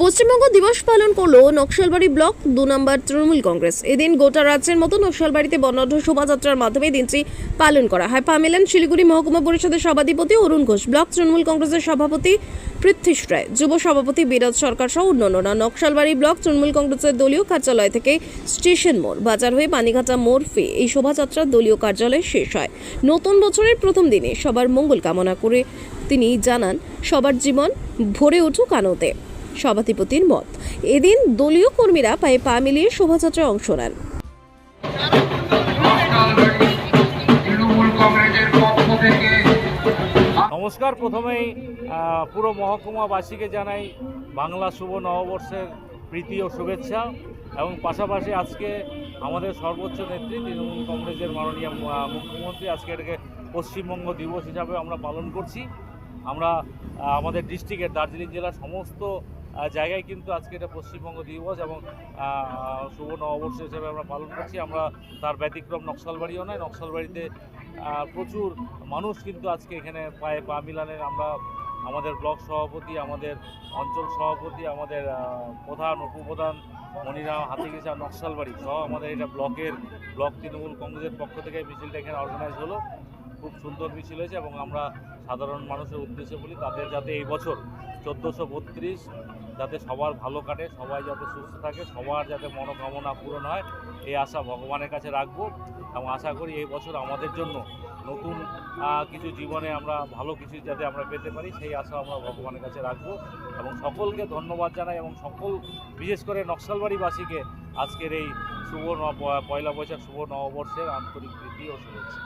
পশ্চিমবঙ্গ দিবস পালন করল নকশালবাড়ি ব্লক দু নম্বর তৃণমূল কংগ্রেস। এদিন গোটা রাজ্যের মতো নকশালবাড়িতে বর্ণাঢ্য শোভাযাত্রার মাধ্যমে দিনটি পালন করা হয়। পা শিলিগুড়ি মহকুমা পরিষদের সভাধিপতি অরুণ ঘোষ, ব্লক তৃণমূল কংগ্রেসের সভাপতি পৃথ্বীশ রায়, যুব সভাপতি বিরাজ সরকার সহ অন্যান্যরা। নকশালবাড়ি ব্লক তৃণমূল কংগ্রেসের দলীয় কার্যালয় থেকে স্টেশন মোড়, বাজার হয়ে পানিঘাটা মোড় ফে এই শোভাযাত্রা দলীয় কার্যালয়ে শেষ হয়। নতুন বছরের প্রথম দিনে সবার মঙ্গল কামনা করে তিনি জানান, সবার জীবন ভরে উঠুক আনন্দে। সভাধিপতির মত। এদিন দলীয় কর্মীরা পায়ে পা মিলিয়ে শোভাযাত্রায় অংশ নেন। নকশালবাড়ি তৃণমূল কংগ্রেসের পক্ষ থেকে নমস্কার। প্রথমেই পুরো মহকুমাবাসীকে জানাই বাংলা শুভ নববর্ষের প্রীতি ও শুভেচ্ছা এবং পাশাপাশি আজকে আমাদের সর্বোচ্চ নেত্রী তৃণমূল কংগ্রেসের মাননীয় মুখ্যমন্ত্রী আজকে এটাকে পশ্চিমবঙ্গ দিবস হিসাবে আমরা পালন করছি। আমরা আমাদের ডিস্ট্রিক্টের দার্জিলিং জেলার সমস্ত জায়গায় কিন্তু আজকে এটা পশ্চিমবঙ্গ দিবস এবং শুভ নববর্ষ হিসেবে আমরা পালন করছি। আমরা তার ব্যতিক্রম নকশালবাড়িও নয়, নকশালবাড়িতে প্রচুর মানুষ কিন্তু আজকে এখানে পায়ে পা মিলানের আমরা আমাদের ব্লক সভাপতি, আমাদের অঞ্চল সভাপতি, আমাদের প্রধান, উপপ্রধান মনিরাম হাতিগিসা নকশালবাড়ি সহ আমাদের এটা ব্লকের, ব্লক তৃণমূল কংগ্রেসের পক্ষ থেকে মিছিলটা এখানে অর্গানাইজ হলো। খুব সুন্দর মিছিল হয়েছে এবং আমরা সাধারণ মানুষের উদ্দেশ্যে বলি তাদের যাতে এই বছর চোদ্দোশো বত্রিশ যাতে সবার ভালো কাটে, সবাই যাতে সুস্থ থাকে, সবার যাতে মনোকামনা পূরণ হয়, এই আশা ভগবানের কাছে রাখব এবং আশা করি এই বছর আমাদের জন্য নতুন কিছু জীবনে আমরা ভালো কিছু যাতে আমরা পেতে পারি, সেই আশা আমরা ভগবানের কাছে রাখব এবং সকলকে ধন্যবাদ জানাই এবং সকল, বিশেষ করে নকশালবাড়িবাসীকে আজকের এই শুভ পয়লা বৈশাখ, শুভ নববর্ষের আন্তরিক প্রীতি ও শুভেচ্ছা।